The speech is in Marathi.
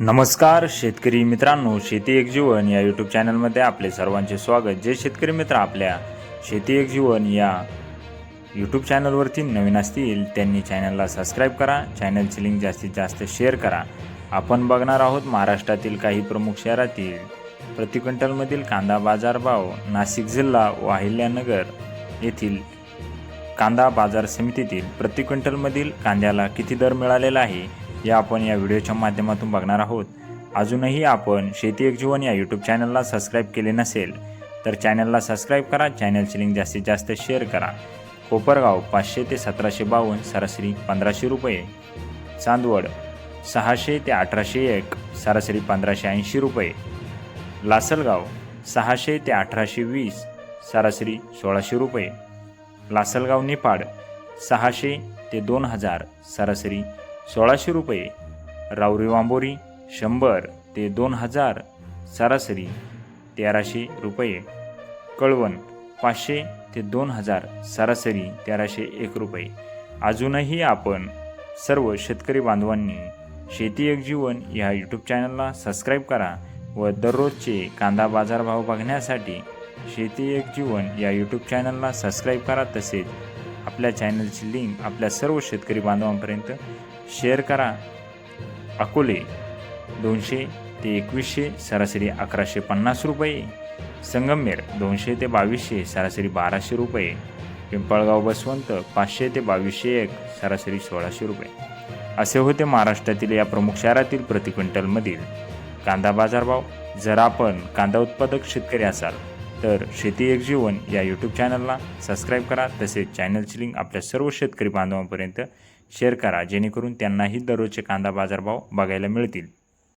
नमस्कार शेतकरी मित्रांनो शेती एक जीवन या यूट्यूब चॅनलमध्ये आपले सर्वांचे स्वागत. जे शेतकरी मित्र आपल्या शेती एक जीवन या यूट्यूब चॅनलवरती नवीन असतील त्यांनी चॅनलला सबस्क्राईब करा. चॅनलची लिंक जास्तीत जास्त शेअर करा. आपण बघणार आहोत महाराष्ट्रातील काही प्रमुख शहरातील प्रति क्विंटलमधील कांदा बाजारभाव नाशिक जिल्हा व अहिल्यानगर येथील कांदा बाजार समितीतील प्रति क्विंटलमधील कांद्याला किती दर मिळालेला आहे? या आपण या व्हिडिओच्या माध्यमातून बघणार आहोत. अजूनही आपण शेती एक जीवन या यूट्यूब चॅनलला सबस्क्राईब केले नसेल तर चॅनलला सबस्क्राईब करा. चॅनलची लिंक जास्तीत जास्त शेअर करा. कोपरगाव पाचशे ते सतराशे बावन्न सरासरी पंधराशे रुपये. चांदवड सहाशे ते अठराशे एक सरासरी पंधराशे ऐंशी रुपये. लासलगाव सहाशे ते अठराशे वीस सरासरी सोळाशे रुपये. लासलगाव निपाड सहाशे ते दोन हजार सरासरी सोळाशे रुपये. रावरी वांबोरी शंभर ते दोन हजार. सरासरी तेराशे रुपये. कळवण पाचशे ते दोन हजार. सरासरी तेराशे एक रुपये. अजूनही आपण सर्व शेतकरी बांधवांनी शेती एक जीवन या यूट्यूब चॅनलला सबस्क्राईब करा व दररोजचे कांदा बाजारभाव बघण्यासाठी शेती एक जीवन या यूट्यूब चॅनलला सबस्क्राईब करा तसेच आपल्या चॅनलची लिंक आपल्या सर्व शेतकरी बांधवांपर्यंत शेअर करा. अकोले दोनशे ते एकवीसशे सरासरी अकराशे पन्नास रुपये. संगमनेर दोनशे ते बावीसशे सरासरी बाराशे रुपये. पिंपळगाव बसवंत पाचशे ते बावीसशे एक सरासरी सोळाशे रुपये. असे होते महाराष्ट्रातील या प्रमुख शहरातील प्रति क्विंटलमधील कांदा बाजारभाव. जर आपण कांदा उत्पादक शेतकरी असाल तर शेती एक जीवन या यूट्यूब चॅनलला सबस्क्राईब करा तसेच चॅनलची लिंक आपल्या सर्व शेतकरी बांधवांपर्यंत शेअर करा जेणेकरून त्यांनाही दररोजचे कांदा बाजारभाव बघायला मिळतील.